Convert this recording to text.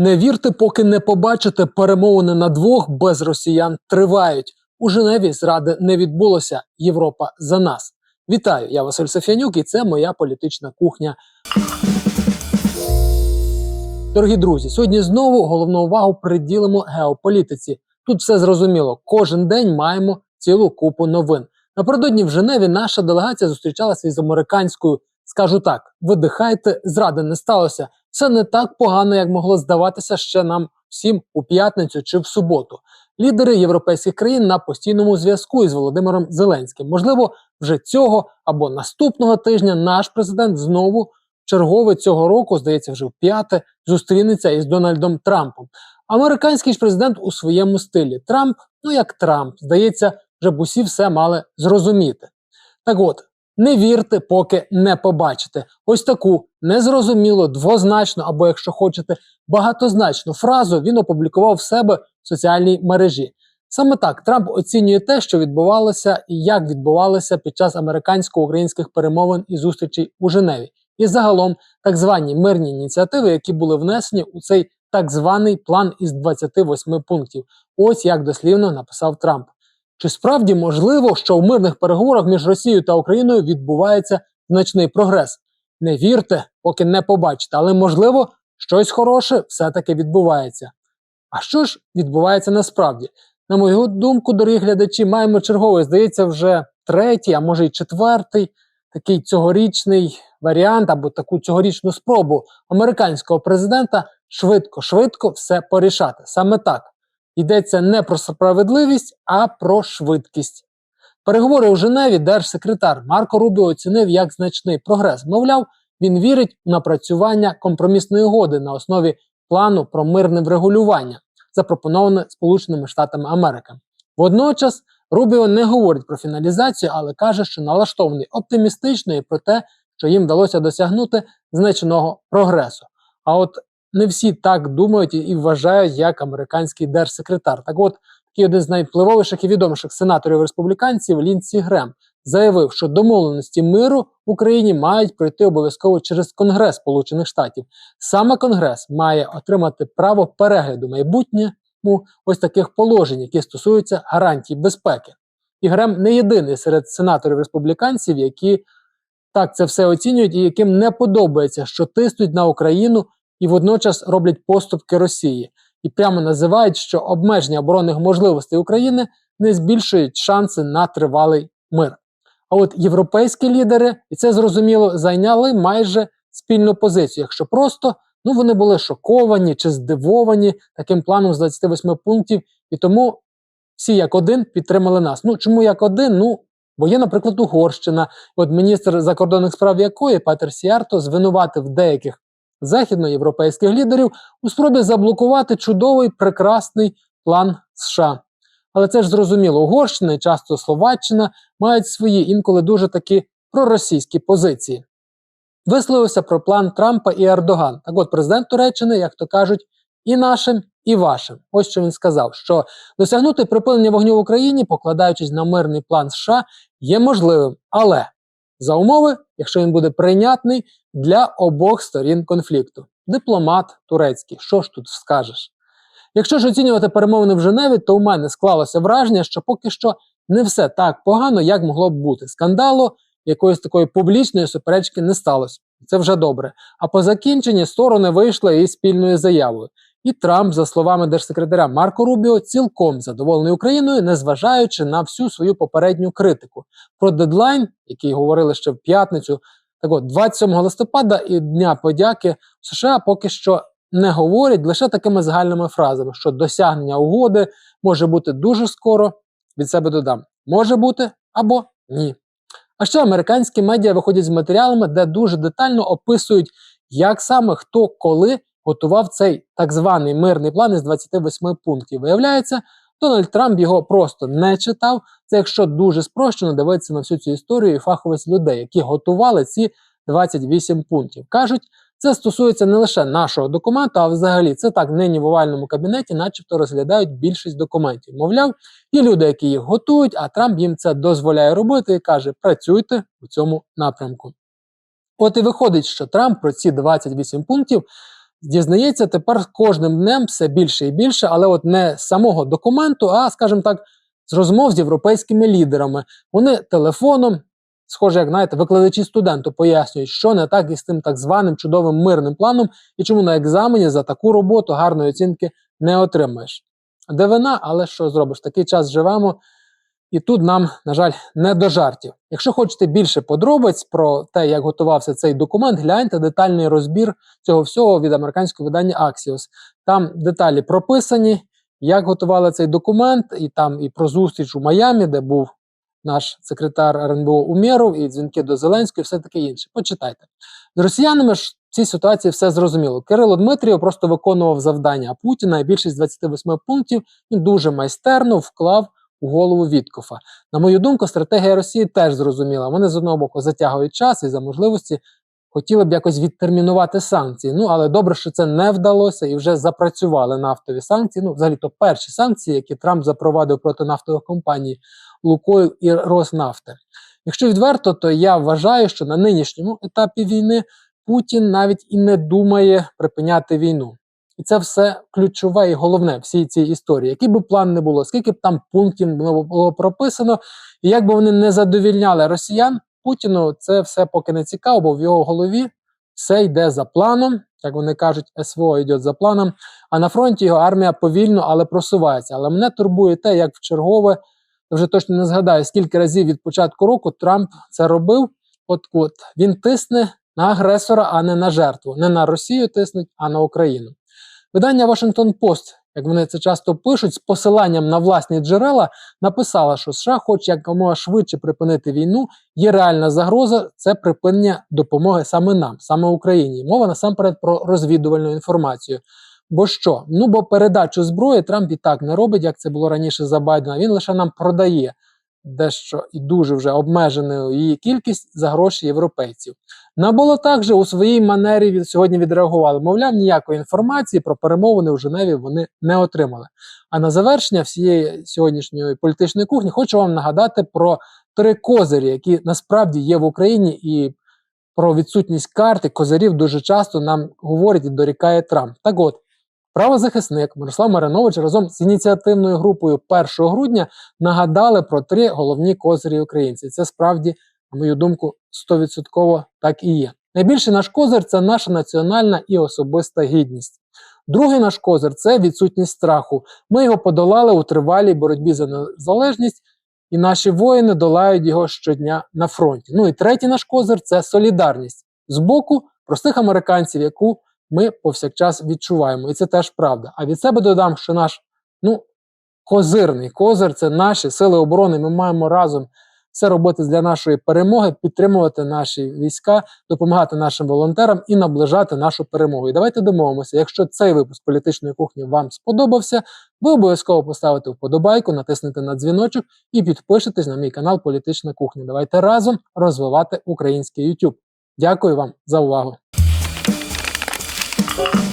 Не вірте, поки не побачите перемовини на двох без росіян тривають. У Женеві зради не відбулося. Європа за нас. Вітаю, я Василь Софіанюк, і це моя політична кухня. Дорогі друзі, сьогодні знову головну увагу приділимо геополітиці. Тут все зрозуміло. Кожен день маємо цілу купу новин. Напередодні в Женеві наша делегація зустрічалася із американською. Скажу так: видихайте, зради не сталося. Все не так погано, як могло здаватися ще нам всім у п'ятницю чи в суботу. Лідери європейських країн на постійному зв'язку із Володимиром Зеленським. Можливо, вже цього або наступного тижня наш президент знову чергове цього року, здається, вже в п'яте, зустрінеться із Дональдом Трампом. Американський ж президент у своєму стилі. Трамп, ну як Трамп, здається, вже б усі все мали зрозуміти. Так от, не вірте, поки не побачите. Ось таку незрозумілу, двозначну, або, якщо хочете, багатозначну фразу він опублікував в себе в соціальній мережі. Саме так Трамп оцінює те, що відбувалося і як відбувалося під час американсько-українських перемовин і зустрічей у Женеві, і загалом так звані мирні ініціативи, які були внесені у цей так званий план із 28 пунктів. Ось як дослівно написав Трамп. Чи справді можливо, що в мирних переговорах між Росією та Україною відбувається значний прогрес? Не вірте, поки не побачите, але можливо, щось хороше все-таки відбувається. А що ж відбувається насправді? На мою думку, дорогі глядачі, маємо черговий, здається, вже третій, а може й четвертий такий цьогорічний варіант або таку цьогорічну спробу американського президента швидко-швидко все порішати. Саме так. Йдеться не про справедливість, а про швидкість. Переговори у Женеві держсекретар Марко Рубіо оцінив як значний прогрес. Мовляв, він вірить у напрацювання компромісної угоди на основі плану про мирне врегулювання, запропоноване Сполученими Штатами Америки. Водночас Рубіо не говорить про фіналізацію, але каже, що налаштований оптимістично і про те, що їм вдалося досягнути значного прогресу. А от не всі так думають і вважають, як американський держсекретар. Так от, такий один з найвпливовіших і відоміших сенаторів республіканців Лінсі Грем заявив, що домовленості миру в Україні мають пройти обов'язково через Конгрес Сполучених Штатів. Саме Конгрес має отримати право перегляду майбутньому ось таких положень, які стосуються гарантій безпеки. І Грем не єдиний серед сенаторів республіканців, які так це все оцінюють, і яким не подобається, що тиснуть на Україну і водночас роблять поступки Росії, і прямо називають, що обмеження оборонних можливостей України не збільшують шанси на тривалий мир. А от європейські лідери, і це зрозуміло, зайняли майже спільну позицію. Якщо просто ну вони були шоковані чи здивовані таким планом з 28 пунктів, і тому всі як один підтримали нас. Ну чому як один? Ну бо є, наприклад, Угорщина, от міністр закордонних справ якої Петер Сіарто звинуватив деяких західноєвропейських лідерів у спробі заблокувати чудовий прекрасний план США. Але це ж зрозуміло, Угорщина і часто Словаччина мають свої інколи дуже такі проросійські позиції. Висловився про план Трампа і Ердоган. Так от президент Туреччини, як то кажуть, і нашим, і вашим. Ось що він сказав: що досягнути припинення вогню в Україні, покладаючись на мирний план США, є можливим, але за умови, якщо він буде прийнятний для обох сторін конфлікту. Дипломат турецький, що ж тут скажеш? Якщо ж оцінювати перемовини в Женеві, то у мене склалося враження, що поки що не все так погано, як могло б бути. Скандалу якоїсь такої публічної суперечки не сталося. Це вже добре. А по закінченні сторони вийшли із спільною заявою. І Трамп, за словами держсекретаря Марко Рубіо, цілком задоволений Україною, незважаючи на всю свою попередню критику. Про дедлайн, який говорили ще в п'ятницю, так от 27 листопада і Дня подяки США поки що не говорять лише такими загальними фразами, що досягнення угоди може бути дуже скоро. Від себе додам, може бути або ні. А ще американські медіа виходять з матеріалами, де дуже детально описують, як саме хто коли готував цей так званий мирний план із 28 пунктів. Виявляється, Дональд Трамп його просто не читав. Це якщо дуже спрощено дивитися на всю цю історію і фаховість людей, які готували ці 28 пунктів. Кажуть, це стосується не лише нашого документу, а взагалі це так нині в овальному кабінеті, начебто розглядають більшість документів. Мовляв, є люди, які їх готують, а Трамп їм це дозволяє робити і каже: працюйте у цьому напрямку. От і виходить, що Трамп про ці 28 пунктів дізнається тепер кожним днем все більше і більше, але от не з самого документу, а, скажімо так, з розмов з європейськими лідерами. Вони телефоном, схоже, як знаєте, викладачі студенту пояснюють, що не так із тим так званим чудовим мирним планом і чому на екзамені за таку роботу гарної оцінки не отримаєш. Дивина, але що зробиш? Такий час живемо. І тут нам, на жаль, не до жартів. Якщо хочете більше подробиць про те, як готувався цей документ, гляньте детальний розбір цього всього від американського видання Axios. Там деталі прописані, як готували цей документ, і там і про зустріч у Майамі, де був наш секретар РНБО Умєров, і дзвінки до Зеленського, і все таке інше. Почитайте. З росіянами ж в цій ситуації все зрозуміло. Кирило Дмитрієв просто виконував завдання Путіна, і більшість 28 пунктів він дуже майстерно вклав у голову Віткофа. На мою думку, стратегія Росії теж зрозуміла. Вони з одного боку затягують час і за можливості хотіли б якось відтермінувати санкції. Ну але добре, що це не вдалося і вже запрацювали нафтові санкції. Ну, взагалі, то перші санкції, які Трамп запровадив проти нафтових компаній Лукойл і Роснафти. Якщо відверто, то я вважаю, що на нинішньому етапі війни Путін навіть і не думає припиняти війну. І це все ключове і головне всій цій історії. Який би план не було, скільки б там пунктів було, прописано, і як би вони не задовільняли росіян, Путіну це все поки не цікаво, бо в його голові все йде за планом, як вони кажуть, СВО йде за планом. А на фронті його армія повільно, але просувається. Але мене турбує те, як в чергове, вже точно не згадаю, скільки разів від початку року Трамп це робив. От от він тисне на агресора, а не на жертву. Не на Росію тиснуть, а на Україну. Видання Washington Post, як вони це часто пишуть, з посиланням на власні джерела написала, що США хоче якомога швидше припинити війну. Є реальна загроза це припинення допомоги саме нам, саме Україні. Мова насамперед про розвідувальну інформацію. Бо що? Ну бо передачу зброї Трамп і так не робить, як це було раніше за Байдена. Він лише нам продає дещо і дуже вже обмеженою її кількість за гроші європейців. На болотах у своїй манері від сьогодні відреагували. Мовляв, ніякої інформації про перемовини в Женеві вони не отримали. А на завершення всієї сьогоднішньої політичної кухні хочу вам нагадати про три козирі, які насправді є в Україні, і про відсутність карти козирів дуже часто нам говорить і дорікає Трамп. Так от. Правозахисник Мирослав Маринович разом з ініціативною групою 1 грудня нагадали про три головні козирі українців. Це справді, на мою думку, 100% так і є. Найбільший наш козир це наша національна і особиста гідність. Другий наш козир це відсутність страху. Ми його подолали у тривалій боротьбі за незалежність, і наші воїни долають його щодня на фронті. Ну і третій наш козир це солідарність з боку простих американців, яку ми повсякчас відчуваємо. І це теж правда. А від себе додам, що наш ну, козирний козир це наші сили оборони. Ми маємо разом все робити для нашої перемоги, підтримувати наші війська, допомагати нашим волонтерам і наближати нашу перемогу. І давайте домовимося, якщо цей випуск політичної кухні вам сподобався, ви обов'язково поставите вподобайку, натиснете на дзвіночок і підпишитесь на мій канал Політична кухня. Давайте разом розвивати український YouTube. Дякую вам за увагу. Bye.